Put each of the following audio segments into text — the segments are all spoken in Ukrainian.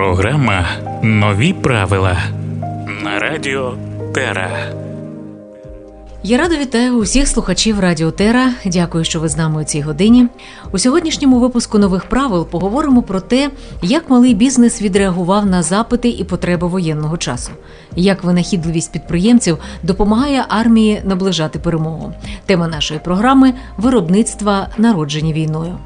Програма Нові правила на радіо Тера. Я радо вітаю усіх слухачів Радіо Тера. Дякую, що ви з нами у цій годині. У сьогоднішньому випуску нових правил поговоримо про те, як малий бізнес відреагував на запити і потреби воєнного часу, як винахідливість підприємців допомагає армії наближати перемогу. Тема нашої програми виробництва народжені війною.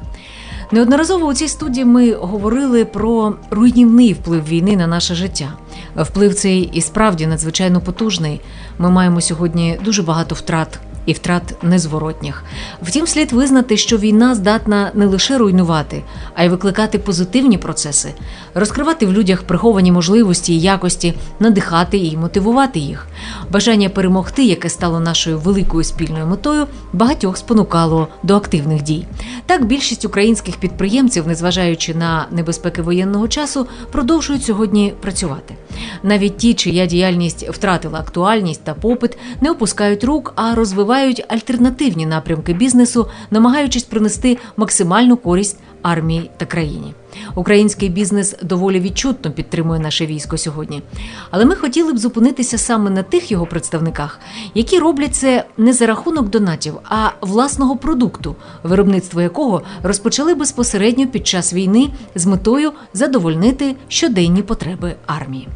Неодноразово у цій студії ми говорили про руйнівний вплив війни на наше життя. Вплив цей і справді надзвичайно потужний. Ми маємо сьогодні дуже багато втрат. І втрат незворотніх. Втім, слід визнати, що війна здатна не лише руйнувати, а й викликати позитивні процеси, розкривати в людях приховані можливості і якості, надихати і мотивувати їх. Бажання перемогти, яке стало нашою великою спільною метою, багатьох спонукало до активних дій. Так, більшість українських підприємців, незважаючи на небезпеки воєнного часу, продовжують сьогодні працювати. Навіть ті, чия діяльність втратила актуальність та попит, не опускають рук, а розвивають альтернативні напрямки бізнесу, намагаючись принести максимальну користь армії та країні. Український бізнес доволі відчутно підтримує наше військо сьогодні. Але ми хотіли б зупинитися саме на тих його представниках, які роблять це не за рахунок донатів, а власного продукту, виробництво якого розпочали безпосередньо під час війни з метою задовольнити щоденні потреби армії.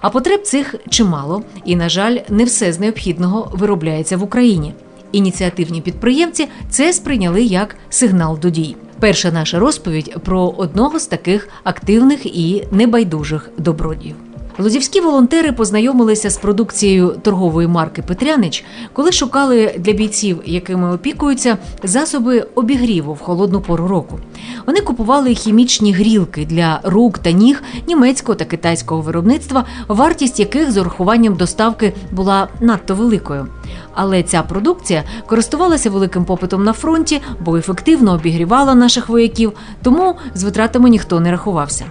А потреб цих чимало, і, на жаль, не все з необхідного виробляється в Україні. Ініціативні підприємці це сприйняли як сигнал до дій. Перша наша розповідь про одного з таких активних і небайдужих добродіїв. Лозівські волонтери познайомилися з продукцією торгової марки Петрянич, коли шукали для бійців, якими опікуються, засоби обігріву в холодну пору року. Вони купували хімічні грілки для рук та ніг німецького та китайського виробництва, вартість яких з урахуванням доставки була надто великою. Але ця продукція користувалася великим попитом на фронті, бо ефективно обігрівала наших вояків, тому з витратами ніхто не рахувався.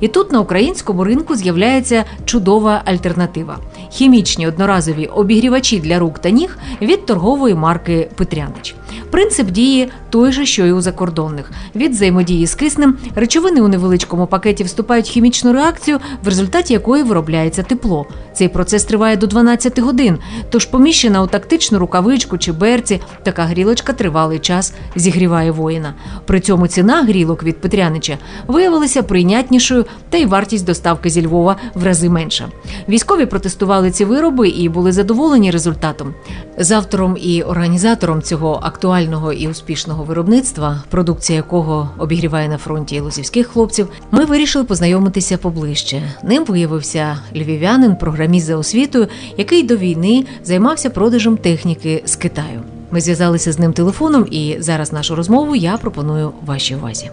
І тут на українському ринку з'являється чудова альтернатива: хімічні одноразові обігрівачі для рук та ніг від торгової марки Петрянич. Принцип дії той же, що й у закордонних. Від взаємодії з киснем речовини у невеличкому пакеті вступають в хімічну реакцію, в результаті якої виробляється тепло. Цей процес триває до 12 годин. Тож поміщена у тактичну рукавичку чи берці, така грілочка тривалий час зігріває воїна. При цьому ціна грілок від Петрянича виявилася прийнятнішою, та й вартість доставки зі Львова в рази менша. Військові протестували ці вироби і були задоволені результатом. З автором і організатором цього актуального і успішного виробництва, продукція якого обігріває на фронті лозівських хлопців, ми вирішили познайомитися поближче. Ним виявився львів'янин, програміст за освітою, який до війни займався продажем техніки з Китаю. Ми зв'язалися з ним телефоном, і зараз нашу розмову я пропоную вашій увазі.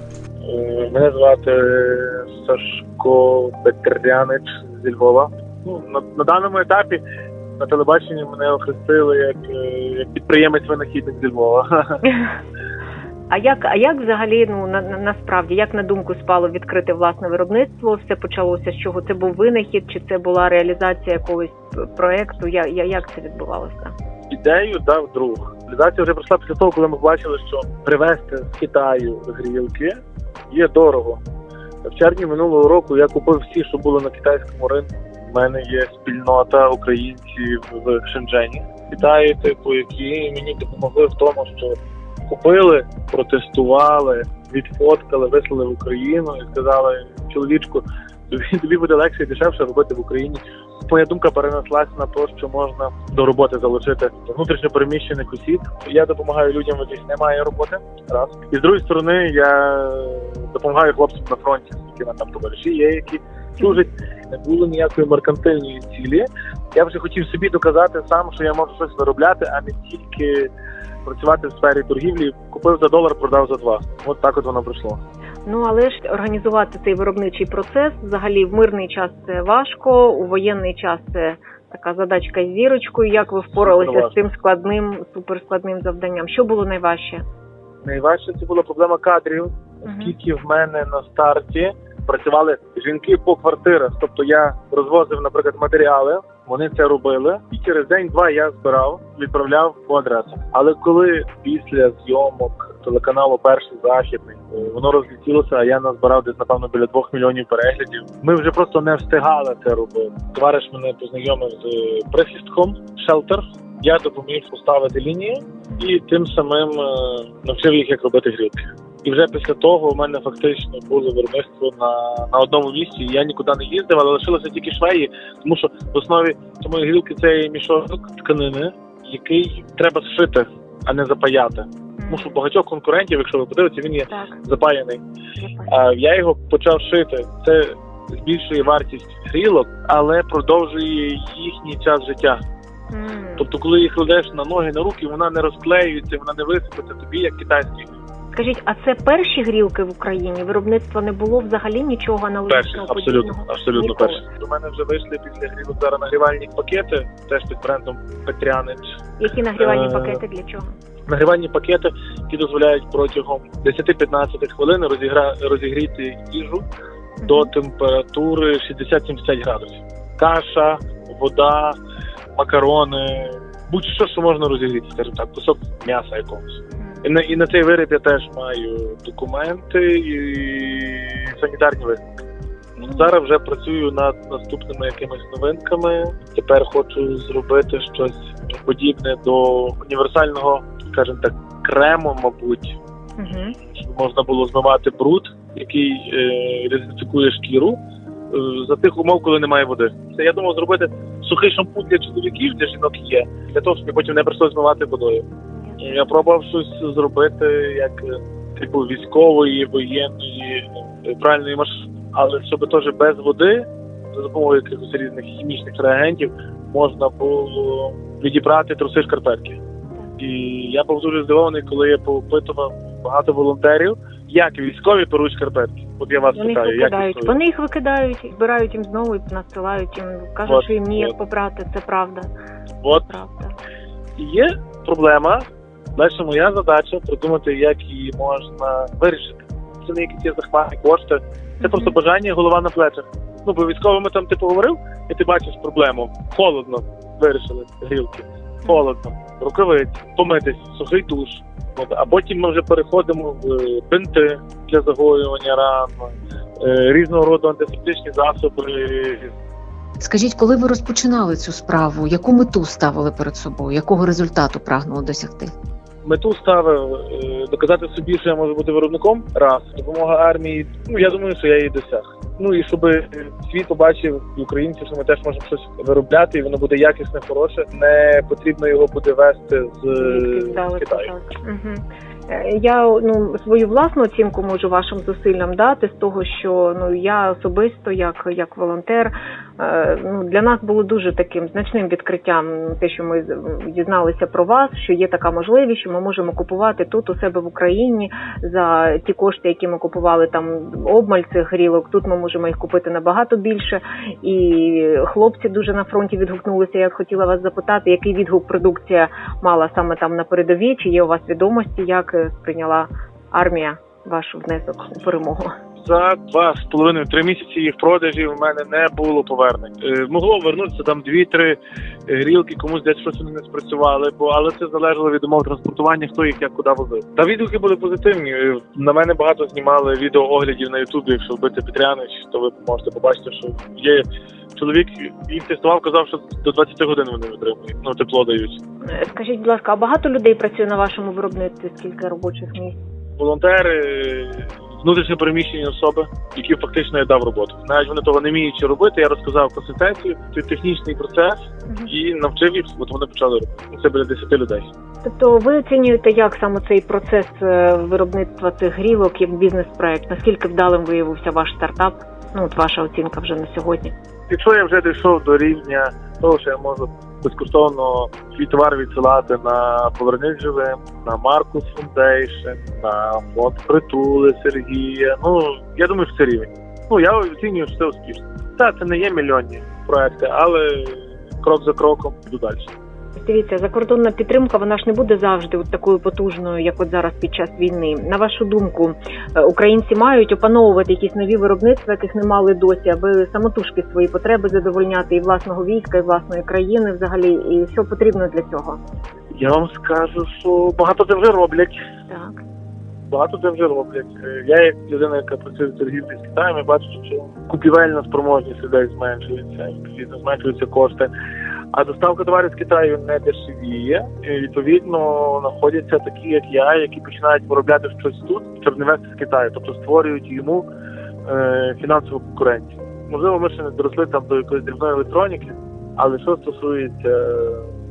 Мене звати Сашко Петрянич зі Львова. Ну, на, на даному етапі на телебаченні мене охрестили як, е, як підприємець-винахідник зі Львова. А як, а як взагалі ну на, на насправді як на думку спало відкрити власне виробництво? Все почалося з чого? Це був винахід, чи це була реалізація якогось проекту? Я, я як це відбувалося? Ідею дав друг. Реалізація вже прийшла після того, коли ми бачили, що привезти з Китаю грілки є дорого. В червні минулого року я купив всі, що було на китайському ринку. У мене є спільнота українців в Шенджені Китаї, типу, які мені допомогли в тому, що купили, протестували, відфоткали, вислали в Україну і сказали, чоловічку, тобі буде легше і дешевше робити в Україні. Моя думка перенеслася на те, що можна до роботи залучити внутрішньо переміщених осіб. Я допомагаю людям, яких немає роботи. Раз і з другої сторони, я допомагаю хлопцям на фронті, які там товариші є, які служать. Не було ніякої меркантильної цілі. Я вже хотів собі доказати сам, що я можу щось виробляти, а не тільки працювати в сфері торгівлі. Купив за долар, продав за два. От так от воно пройшло. Ну але ж організувати цей виробничий процес взагалі в мирний час це важко, у воєнний час це така задачка з зірочкою. Як ви впоралися з цим складним, суперскладним завданням? Що було найважче? Найважче це була проблема кадрів, оскільки в мене на старті працювали жінки по квартирах. Тобто я розвозив, наприклад, матеріали, вони це робили, і через день-два я збирав, відправляв по адресах. Але коли після зйомок телеканалу Перший західний. Воно розлетілося, а я назбирав десь напевно біля двох мільйонів переглядів. Ми вже просто не встигали це робити. Товариш мене познайомив з прихистком Шелтер. Я допоміг поставити лінії і тим самим е, навчив їх, як робити грілки. І вже після того у мене фактично було виробництво на, на одному місці. Я нікуди не їздив, але лишилося тільки швеї, тому що в основі самої грілки це мішок тканини, який треба зшити, а не запаяти. Тому що багатьох конкурентів, якщо ви подивитеся, він є Так, запаяний. А я його почав шити. Це збільшує вартість грілок, але продовжує їхній час життя. М. Тобто, коли їх кладеш на ноги, на руки, вона не розклеюється, вона не висипеться тобі, як китайські. Скажіть, а це перші грілки в Україні? Виробництва не було взагалі нічого Перші, аналогічного абсолютно, абсолютно Ніколи. перші. До мене вже вийшли після грілок зараз нагрівальні пакети, теж під брендом Петрянич. Які нагрівальні Е, пакети для чого? Нагрівальні пакети, які дозволяють протягом 10-15 хвилин розігра... розігріти їжу до температури 60-70 градусів. Каша, вода, макарони, будь-що, що можна розігріти, скажімо так, кусок м'яса якогось. І на, і на цей виріб я теж маю документи і санітарні висновки. Зараз вже працюю над наступними якимись новинками. Тепер хочу зробити щось подібне до універсального, скажімо так, крему, мабуть, Угу. щоб можна було змивати бруд, який е, дезінфікує шкіру е, за тих умов, коли немає води. Це я думав зробити сухий шампунь для чоловіків, для жінок є, для того, щоб потім не прийшлося змивати водою. Я пробував щось зробити як типу військової, воєнної пральної машини, але щоб теж без води, за допомогою якихось різних хімічних реагентів, можна було відібрати труси шкарпетки. І я був дуже здивований, коли я попитував багато волонтерів, як військові перуть шкарпетки. От я вас Вони їх питаю, як військові? Вони їх викидають, збирають їм знову і надсилають їм. Кажуть, От, що їм ніяк от. попрати. Це правда. От Правда. є проблема. Далі моя задача придумати, як її можна вирішити. Це не якісь є захмарні кошти, це просто бажання і голова на плечах. Ну, бо військовими там ти поговорив, і ти бачиш проблему. Холодно вирішили грілки. Холодно, рукавиці, помитись, сухий душ. От, а потім ми вже переходимо в е, бинти для загоювання ран, е, різного роду антисептичні засоби, Скажіть, коли ви розпочинали цю справу, яку мету ставили перед собою, якого результату прагнули досягти? Мету ставив е, доказати собі, що я можу бути виробником. Раз допомога армії. Ну я думаю, що я її досяг. Ну і щоб світ побачив і українці, що ми теж можемо щось виробляти, і воно буде якісне, хороше. Не потрібно його буде вести з, Китаю. так. Е, Я ну свою власну оцінку можу вашим зусиллям дати з того, що ну я особисто, як, як волонтер, е, ну для нас було дуже таким значним відкриттям те, що ми дізналися про вас, що є така можливість, що ми можемо купувати тут у себе в Україні за ті кошти, які ми купували там обмаль цих грілок. Тут ми можемо їх купити набагато більше. І хлопці дуже на фронті відгукнулися. Я хотіла вас запитати, який відгук продукція мала саме там на передовій? Чи є у вас відомості, як е, сприйняла армія ваш внесок у перемогу? За два з половиною три місяці їх продажів у мене не було повернень. Е, могло вернутися там дві-три грілки, комусь десь щось не спрацювали, бо але це залежало від умов транспортування, хто їх як куди возив. Та відгуки були позитивні. Е, На мене багато знімали відеооглядів на Ютубі. Якщо вбити Петрянич, то ви можете побачити, що є чоловік він тестував, казав, що до 20 годин вони витримують. Ну тепло дають. Е, Скажіть, будь ласка, а багато людей працює на вашому виробництві? Скільки робочих місць? волонтери, внутрішньо переміщені особи, які фактично я дав роботу. Навіть вони того не вміючи робити, я розказав консультацію, той технічний процес Мгм. і навчив їх, от вони почали робити. Це біля 10 людей. Тобто ви оцінюєте, як саме цей процес е, виробництва цих грілок як бізнес-проект? Наскільки вдалим виявився ваш стартап? Ну, от ваша оцінка вже на сьогодні. Якщо я вже дійшов до рівня того, що я можу безкоштовно свій товар відсилати на повернись живим, на Маркус Foundation, на фонд притули Сергія. Ну я думаю, що це рівень. Ну я оцінюю, що це успішно. Та це не є мільйонні проекти, але крок за кроком йду далі. Дивіться, закордонна підтримка вона ж не буде завжди от такою потужною, як от зараз під час війни. На вашу думку, е, українці мають опановувати якісь нові виробництва, яких не мали досі, аби самотужки свої потреби задовольняти і власного війська, і власної країни, взагалі, і що потрібно для цього. Я вам скажу, що багато це вже роблять. Так. багато де вже роблять. Е, Я, як людина, яка працює в торгівлі з Китаєм, я бачу, що купівельна спроможність людей зменшується, відповідно зменшуються кошти. А доставка товарів з Китаю не дешевіє. І, відповідно, знаходяться такі, як я, які починають виробляти щось тут, щоб не вести з Китаю, тобто створюють йому е, фінансову конкуренцію. Можливо, ми ще не доросли там до якоїсь дрібної електроніки, але що стосується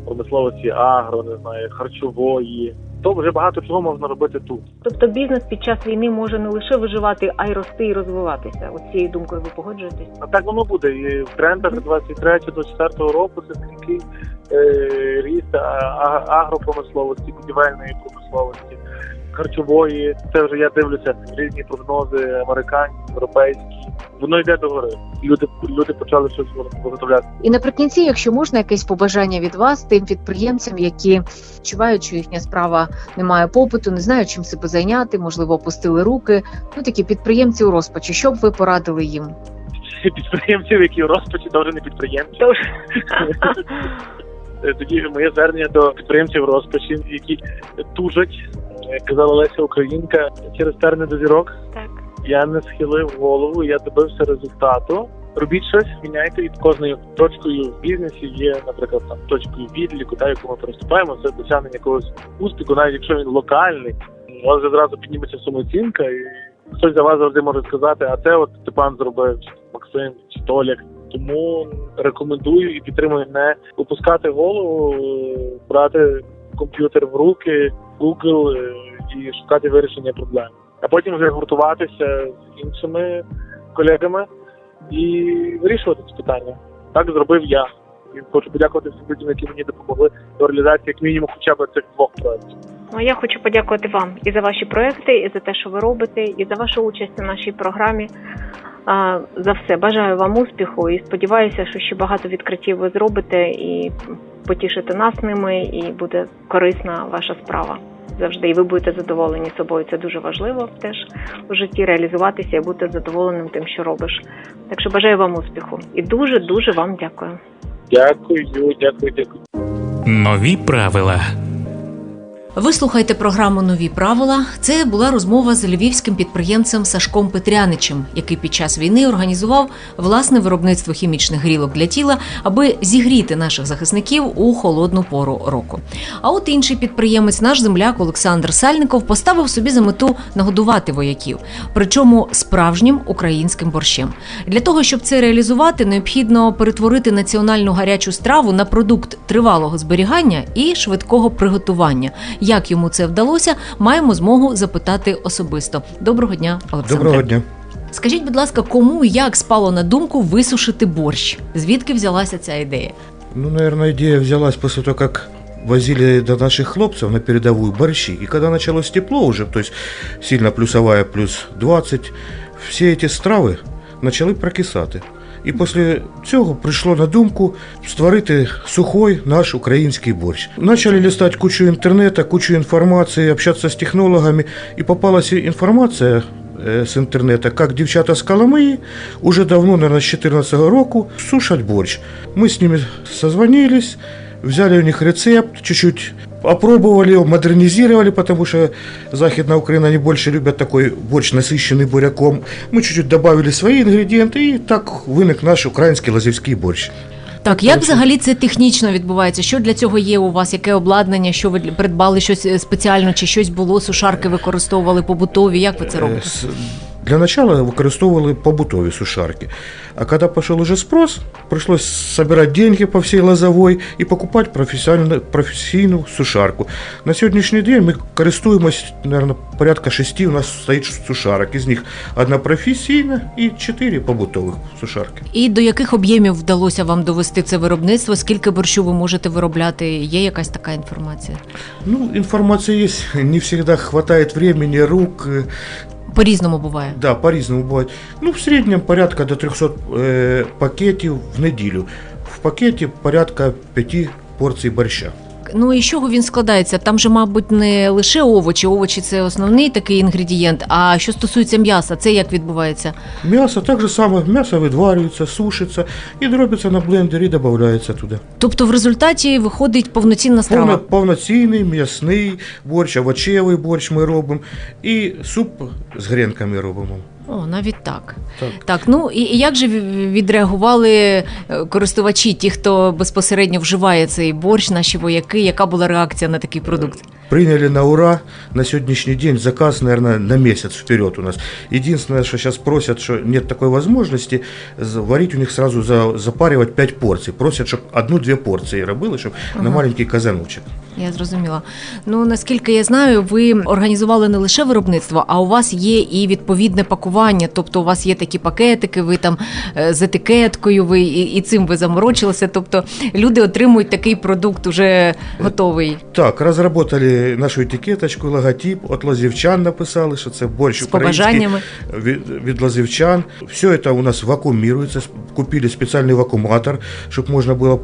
промисловості агро, не знаю, харчової, то вже багато чого можна робити тут. Тобто бізнес під час війни може не лише виживати, а й рости і розвиватися. От цією думкою ви погоджуєтесь? А так воно буде. І в трендах 23-24 року це стрімкий е, ріст агропромисловості, будівельної промисловості, харчової. Це вже я дивлюся різні прогнози американські, європейські. Воно йде до гори. Люди люди почали щось виготовляти. І наприкінці, якщо можна, якесь побажання від вас тим підприємцям, які відчувають, що їхня справа не має попиту, не знають, чим себе зайняти, можливо, опустили руки. Ну такі підприємці у розпачі. Що б ви порадили їм? Підприємців, які в розпачі, то вже не підприємці. Е, Тоді моє звернення до підприємців розпачі, які тужать, як казала Леся Українка, через терни до зірок. так. Я не схилив голову, я добився результату. Робіть щось, міняйте і кожною точкою в бізнесі є, наприклад, там точкою відліку, та яку ми переступаємо, це досягнення якогось успіху, навіть якщо він локальний, у вас вже зразу підніметься самооцінка, і хтось за вас завжди може сказати, а це от Степан зробив, чи Максим, чи Толяк. Тому рекомендую і підтримую не опускати голову, брати комп'ютер в руки, Google е, і шукати вирішення проблем а потім вже гуртуватися з іншими колегами і вирішувати це питання. Так зробив я. І хочу подякувати всім людям, які мені допомогли до реалізації як мінімум хоча б цих двох проєктів. Ну, я хочу подякувати вам і за ваші проекти, і за те, що ви робите, і за вашу участь у нашій програмі. За все бажаю вам успіху і сподіваюся, що ще багато відкриттів ви зробите і потішите нас ними, і буде корисна ваша справа завжди. І ви будете задоволені собою. Це дуже важливо теж у житті реалізуватися і бути задоволеним тим, що робиш. Так що бажаю вам успіху і дуже дуже вам дякую. Дякую, дякую, дякую. Нові правила. Ви слухаєте програму Нові правила. Це була розмова з львівським підприємцем Сашком Петряничем, який під час війни організував власне виробництво хімічних грілок для тіла, аби зігріти наших захисників у холодну пору року. А от інший підприємець, наш земляк Олександр Сальников, поставив собі за мету нагодувати вояків, причому справжнім українським борщем. Для того щоб це реалізувати, необхідно перетворити національну гарячу страву на продукт тривалого зберігання і швидкого приготування. Як йому це вдалося, маємо змогу запитати особисто. Доброго дня, Олександре. Доброго дня. Скажіть, будь ласка, кому і як спало на думку висушити борщ? Звідки взялася ця ідея? Ну, наверное, идея взялась после того, как возили до наших хлопцев на передовую борщи. И когда началось тепло уже, то есть сильно плюсовая, плюс 20, все эти страви почали прокисати. І після цього прийшло на думку створити сухой наш український борщ. Почали листати кучу інтернету, кучу інформації, общатися з технологами, і попалася інформація е, з інтернету, як дівчата з Коломиї уже давно, наверное, з 2014 року сушать борщ. Мы с ними созвонились, взяли у них рецепт, чуть-чуть опробовали, его, модернизировали, потому что Західна Украина, они больше любят такой борщ, насыщенный буряком. Мы чуть-чуть добавили свои ингредиенты, и так виник наш український лазівський борщ. Так, як взагалі це технічно відбувається? Що для цього є у вас? Яке обладнання? Що ви придбали щось е, спеціально, чи щось було? Сушарки використовували побутові? Як ви це Е, робите? Для начала використовували побутові сушарки. А когда пошел уже спрос, пришлось собирать деньги по всей Лозовой и покупать профессиональную, професійну сушарку. На сьогоднішній день ми користуємось, наверное, порядка шести у нас стоїть сушарок. Із них одна професійна і чотири побутових сушарки. І до яких об'ємів вдалося вам довести це виробництво? Скільки борщу ви можете виробляти? Є якась така інформація? Ну, информации есть, не всегда хватает времени, рук, По-різному буває. Да, по-різному буває. Ну, в середньому порядка до 300 е, пакетів в неділю. В пакеті порядка 5 порцій борща. Так, ну і з чого він складається? Там же, мабуть, не лише овочі. Овочі це основний такий інгредієнт. А що стосується м'яса, це як відбувається? Мясо так же самое, мясо выдваривается, сушится и дробится на блендере и добавляется туда. Тобто, в результаті виходить повноцінна страва. Повно, повноцінний м'ясний борщ, овочевий борщ ми робимо і суп з гренками робимо. О, навіть так. Так. Так, ну і, і як же відреагували е, користувачі, ті, хто безпосередньо вживає цей борщ, наші вояки? Яка була реакція на такий продукт? Приняли на ура. На сегодняшний день заказ, наверное, на месяц вперед у нас. Единственное, что сейчас просят, что нет такой возможности, за- варить у них сразу за, запаривать 5 порций. Просят, чтобы одну-две порции робили, чтобы на маленький казаночек. Я зрозуміла. Ну наскільки я знаю, ви організували не лише виробництво, а у вас є і відповідне пакування. Тобто, у вас є такі пакетики, ви там е, з етикеткою, ви і, і цим ви заморочилися. Тобто люди отримують такий продукт уже готовий Так, разработали нашу етикеточку, логотип, от лазівчан написали, що це борщ з український. побажаннями. від, від лазівчан. Все это у нас вакуумируется. Купили специальный вакууматор, чтобы можно было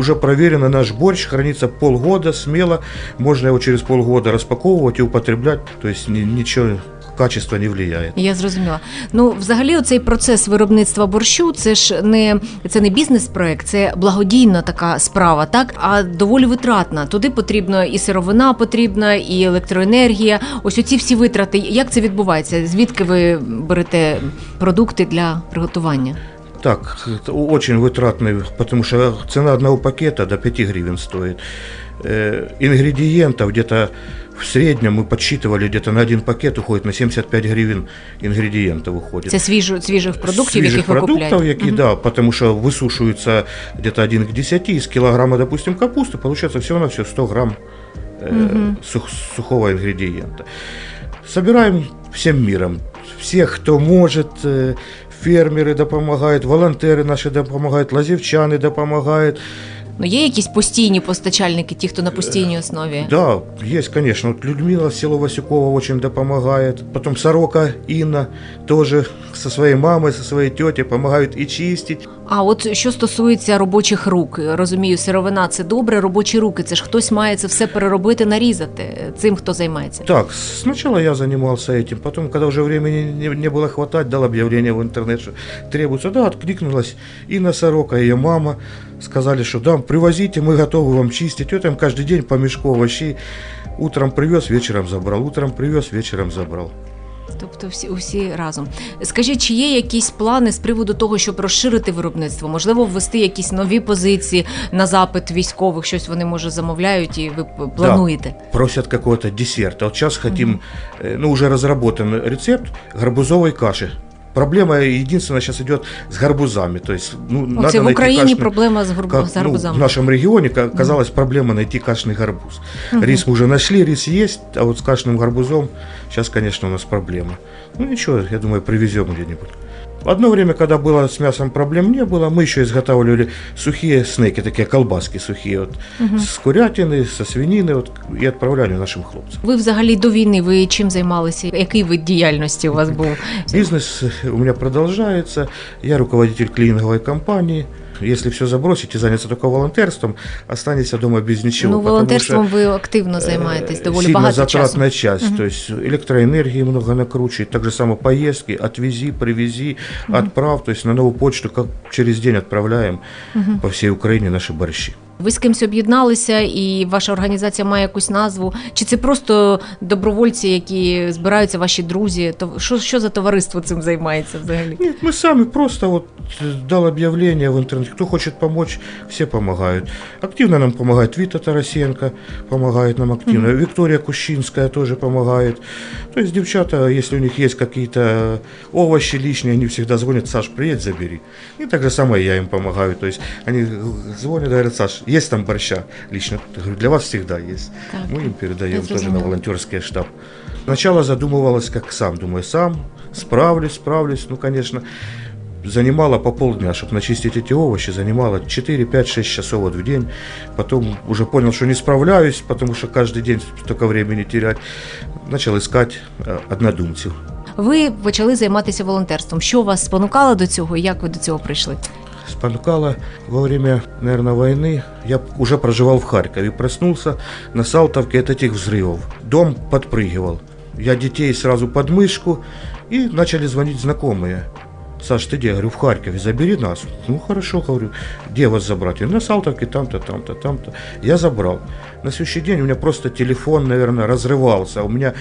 уже проверено, наш борщ хранится полгода смело, можно его через полгода распаковывать и употреблять, то есть ни- ничего качество не влияет. Я зрозуміла. Ну, взагалі, оцей процес виробництва борщу це ж не це не бізнес-проект, це благодійна така справа, так а доволі витратна. Туди потрібно і сировина потрібна, і електроенергія. Ось оці всі витрати. Як це відбувається? Звідки ви берете продукти для приготування? Так, это очень вытратный, потому что цена одного пакета до 5 гривен стоит. Э, ингредиентов где-то в среднем мы подсчитывали, где-то на один пакет уходит на 75 гривен ингредиентов уходит. Це свіжо, свіжих продуктів, Свіжих яких ви продуктів, купляєте? які, Мгм. да, потому что высушивается где-то 1 к 10, из килограмма, допустим, капусты, получается всего на все 100 грамм э, Мгм. сух- сухого ингредиента. Собираем всем миром. Всех, кто может, фермеры допомагають, волонтери наші допомагають, лазівчани допомагають. Ну є якісь постійні постачальники, ті, хто на постійній основі. Да, есть, конечно. Вот Людмила село Васюкова очень допомагает. Потом Сорока Инна тоже со своей мамой, со своей тетей помогают и чистить. А от що стосується робочих рук, розумію, сировина це добре, робочі руки. Це ж хтось має це все переробити, нарізати. Цим хто займається. Так, сначала я занимался этим, потом, когда уже времени не, не было хватать, дал объявление в интернет, что требуется. Да, откликнулась Инна Сорока, ее мама. Сказали, что да, привозите, мы готовы вам чистить. Вот им каждый день по мешку овощей. Утром привез, вечером забрал. Утром привез, вечером забрал. Тобто всі усі разом. Скажіть, чи є якісь плани з приводу того, щоб розширити виробництво? Можливо, ввести якісь нові позиції на запит військових, щось вони може замовляють, і ви п- плануєте? Просят какого-то десерта. Вот сейчас хотим, э, ну уже разработан рецепт гарбузовой каши. Проблема единственная сейчас идет с гарбузами. То есть, ну, Оце надо в найти Україні кашный- проблема з, гарбу... Как, з ну, гарбузами. в нашем регионе ка- казалась проблема найти кашный гарбуз. Мгм. Рис мы уже нашли, рис есть, а вот с кашным гарбузом сейчас, конечно, у нас проблема. Ну ничего, я думаю, привезем где-нибудь. Одно время, когда было с мясом проблем не было, мы еще изготавливали сухие снеки, такие колбаски сухие, вот, с курятины, со свинины, вот, и отправляли нашим хлопцам. Ви взагалі до війни ви чим займалися? Який вид діяльності у вас був? Бизнес у меня продолжается, я руководитель клининговой компании. Если все забросить и заняться только волонтерством, останешься дома без ничего. ну, потому волонтерством что, ви активно э, займаєтесь, доволі сильно багато часу. затратная часть, Мгм. то есть электроэнергии много накручивает, так же само поездки, отвези, привези, отправь, то есть на новую почту как через день отправляем Мгм. по всей Украине наши борщи. Ви з кимось об'єдналися, і ваша організація має якусь назву? Чи це просто добровольці, які збираються, ваші друзі? То що, що за товариство цим займається взагалі? Нет, мы сами просто вот э, дал объявление в интернете, кто хочет помочь, все помогают. Активно нам помогает Вита Тарасенко, помогает нам активно. Виктория Кущинская тоже помогает. То есть девчата, если у них есть какие-то овощи лишние, они всегда звонят, Саш, приедь, забери. И так же самое я им помогаю. То есть они звонят, говорят, Саш, есть там борща лично? Я говорю, для вас всегда есть. Так. Мы им передаем Я тоже на зрозумела. волонтерский штаб. Сначала задумывалась как сам. Думаю, сам справлюсь, справлюсь. Ну, конечно, занимало по полдня, чтобы начистить эти овощи, занимало 4, 5, 6 часов вот в день. Потом уже понял, что не справляюсь, потому что каждый день столько времени терять. Начал искать э, однодумцев. Ви почали займатися волонтерством. Що вас спонукало до цього? і Як ви до цього прийшли? Спонукало во время, наверное, войны. Я уже проживал в Харькове, проснулся на Салтовке от этих взрывов. Дом подпрыгивал. Я детей сразу под мышку, и начали звонить знакомые. Саш, ты где? Я говорю, в Харькове, забери нас. Ну, хорошо, говорю, где вас забрать? Я на Салтовке, там-то, там-то, там-то. Я забрал. На следующий день у меня просто телефон, наверное, разрывался. У меня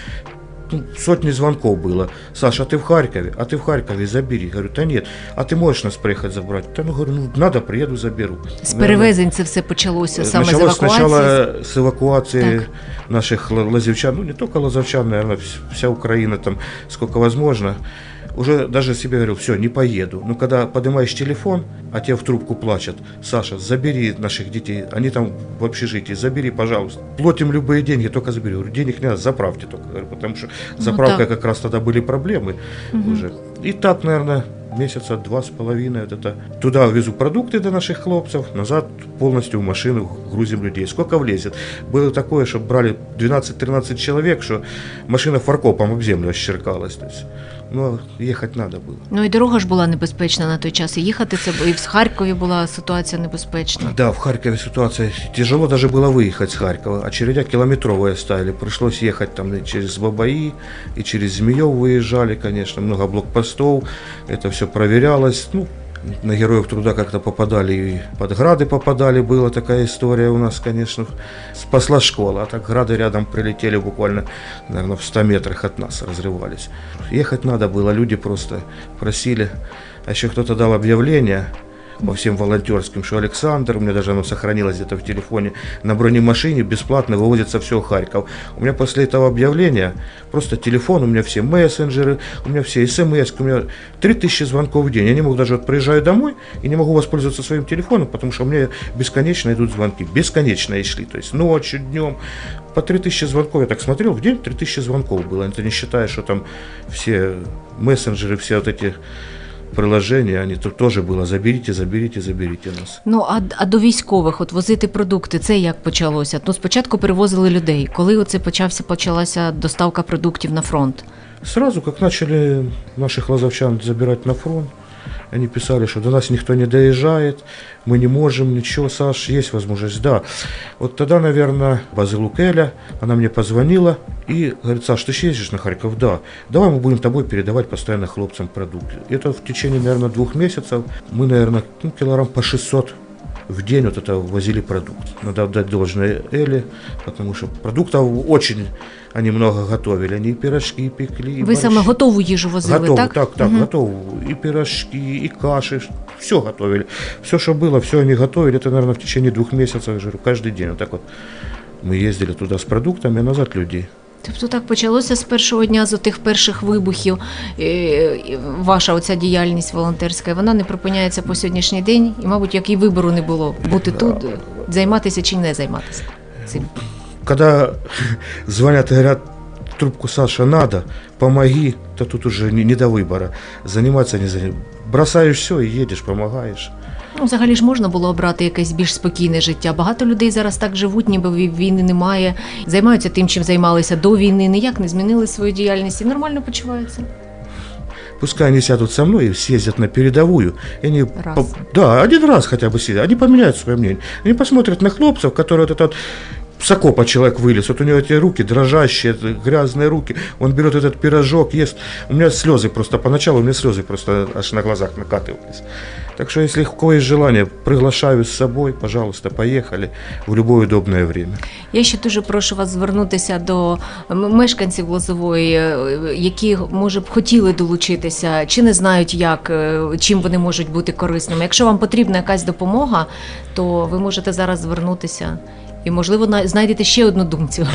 сотни звонков было. Саша, а ты в Харькове? А ты в Харькове, забери. Говорю, да нет. А ты можешь нас приехать забрать? Да, ну, говорю, ну, надо, приеду, заберу. З Наверное, перевезень це все почалося саме з Началось евакуації. сначала с эвакуации Так. наших ла- лазевчан, ну не только лазовчан, наверное, вся Украина там, сколько возможно. Уже даже себе говорил, все, не поеду. Но когда поднимаешь телефон, а те в трубку плачут, Саша, забери наших детей, они там в общежитии, забери, пожалуйста. Платим любые деньги, только забери. Говорю, денег не надо, заправьте только, потому что Ну заправкой да. как раз тогда были проблемы уже. И так, наверное, месяца два с половиной вот это. Туда везу продукты до наших хлопцев, назад полностью в машину грузим людей. Сколько влезет? Было такое, что брали 12-13 человек, что машина фаркопом об землю ощеркалась. То есть, ну, ехать надо было. Ну і дорога ж була небезпечна на той час. І їхати це і в Харкові була ситуація небезпечна. Да, в Харькове ситуация тяжело даже было выехать с Харькова. Очередя километровые ставили. Пришлось ехать там и через Бабаи, и через Змеев выезжали, конечно. Много блокпостов. Это все проверялось. Ну, на героев труда как-то попадали и под грады попадали. Была такая история у нас, конечно. Спасла школа. А так грады рядом прилетели буквально, наверное, в 100 метрах от нас разрывались. Ехать надо было. Люди просто просили. А еще кто-то дал объявление по всем волонтерским, что Александр, у меня даже оно сохранилось где-то в телефоне, на бронемашине бесплатно вывозится все Харьков. У меня после этого объявления просто телефон, у меня все мессенджеры, у меня все смс, у меня 3000 звонков в день. Я не могу даже вот приезжаю домой и не могу воспользоваться своим телефоном, потому что у меня бесконечно идут звонки, бесконечно и шли, то есть ночью, днем. По 3000 звонков, я так смотрел, в день 3000 звонков было. Это не считая, что там все мессенджеры, все вот эти приложения, вони тут теж було заберіть, заберіть, заберите нас. Ну а, а до військових, от возити продукти, це як почалося? Ну спочатку перевозили людей. Коли оце почався, почалася доставка продуктів на фронт? Сразу, як почали наших лазовчан забирати на фронт, они писали, что до нас никто не доезжает, мы не можем, ничего, Саш, есть возможность. Да, вот тогда, наверное, Базилук Эля, она мне позвонила и говорит, Саш, ты же ездишь на Харьков? Да, давай мы будем тобой передавать постоянно хлопцам продукты. Это в течение, наверное, двух месяцев мы, наверное, ну, килограмм по 600 в день вот это возили продукт. Надо отдать должное Эле, потому что продуктов очень они много готовили. Они и пирожки пекли, и Ви саме борщи. готову їжу возили, Готовы, так? так, так, Мгм. готовы. И пирожки, и каши, все готовили. Все, что было, все они готовили. Это, наверное, в течение двух месяцев, я же говорю, каждый день. Вот так вот мы ездили туда с продуктами, а назад людей. Тобто так почалося з першого дня, з тих перших вибухів. Е, Ваша оця діяльність волонтерська, вона не припиняється по сьогоднішній день, і, мабуть, як і вибору не було бути тут, займатися чи не займатися цим. Когда звонят и говорят, трубку Саша надо, помоги, то тут уже не, не до выбора. Заниматься не заниматься. Бросаешь все и едешь, помогаешь. Ну, взагалі ж можна було обрати якесь більш спокійне життя. Багато людей зараз так живуть, ніби вій- війни немає, займаються тим, чим займалися до війни, ніяк не змінили свою діяльність і нормально почуваються. Пускай они сядут со мной и съездят на передовую. И они Раз. по- да, один раз хотя бы сидят. Они поменяют свое мнение. Они посмотрят на хлопцев, которые вот этот с окопа человек вылез. Вот у него эти руки дрожащие, это грязные руки. Он берет этот пирожок, ест. У меня слезы просто, поначалу у меня слезы просто аж на глазах накатывались. Так что, если у кого есть желание, приглашаю с собой, пожалуйста, поехали в любое удобное время. Я ще дуже прошу вас звернутися до м- мешканців Лозової, е, які може б хотіли долучитися, чи не знають, як е, чим вони можуть бути корисними. Якщо вам потрібна якась допомога, то ви можете зараз звернутися. І, можливо, на- знайдете ще одну думцю.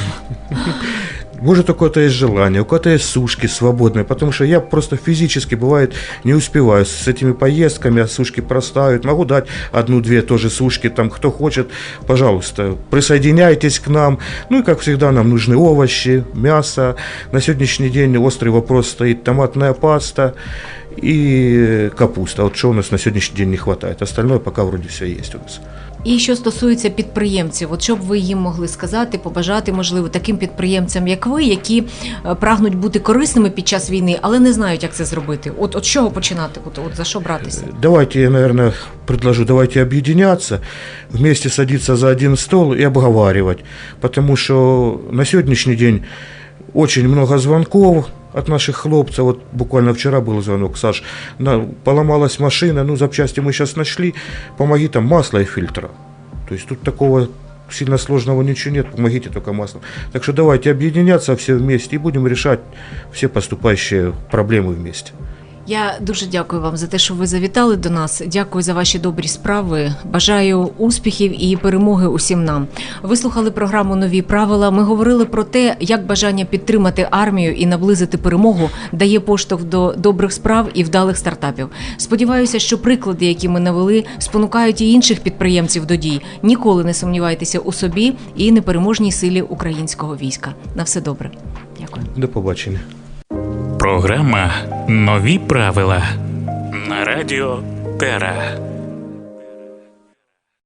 Может, у кого-то есть желание, у кого-то есть сушки свободные, потому что я просто физически, бывает, не успеваю с этими поездками, а сушки проставить. Могу дать одну-две тоже сушки, там, кто хочет, пожалуйста, присоединяйтесь к нам. Ну и, как всегда, нам нужны овощи, мясо. На сегодняшний день острый вопрос стоит томатная паста и капуста. Вот что у нас на сегодняшний день не хватает. Остальное пока вроде все есть у нас. І що стосується підприємців, от що б ви їм могли сказати, побажати, можливо, таким підприємцям, як ви, які е, прагнуть бути корисними під час війни, але не знають, як це зробити. От от чого починати? От, от за що братися? Давайте, я, наверное, предложу, давайте объединяться, вместе садиться за один стол и обговаривать. Потому что на сегодняшний день очень много звонков от наших хлопцев. Вот буквально вчера был звонок, Саш, на, поломалась машина, ну запчасти мы сейчас нашли, помоги там масло и фильтра. То есть тут такого сильно сложного ничего нет, помогите только маслом. Так что давайте объединяться все вместе и будем решать все поступающие проблемы вместе. Я дуже дякую вам за те, що ви завітали до нас. Дякую за ваші добрі справи. Бажаю успіхів і перемоги усім нам. Ви слухали програму Нові правила. Ми говорили про те, як бажання підтримати армію і наблизити перемогу дає поштовх до добрих справ і вдалих стартапів. Сподіваюся, що приклади, які ми навели, спонукають і інших підприємців до дій. Ніколи не сумнівайтеся у собі і непереможній силі українського війська. На все добре. Дякую. До побачення. Програма Нові правила на радіо Тера.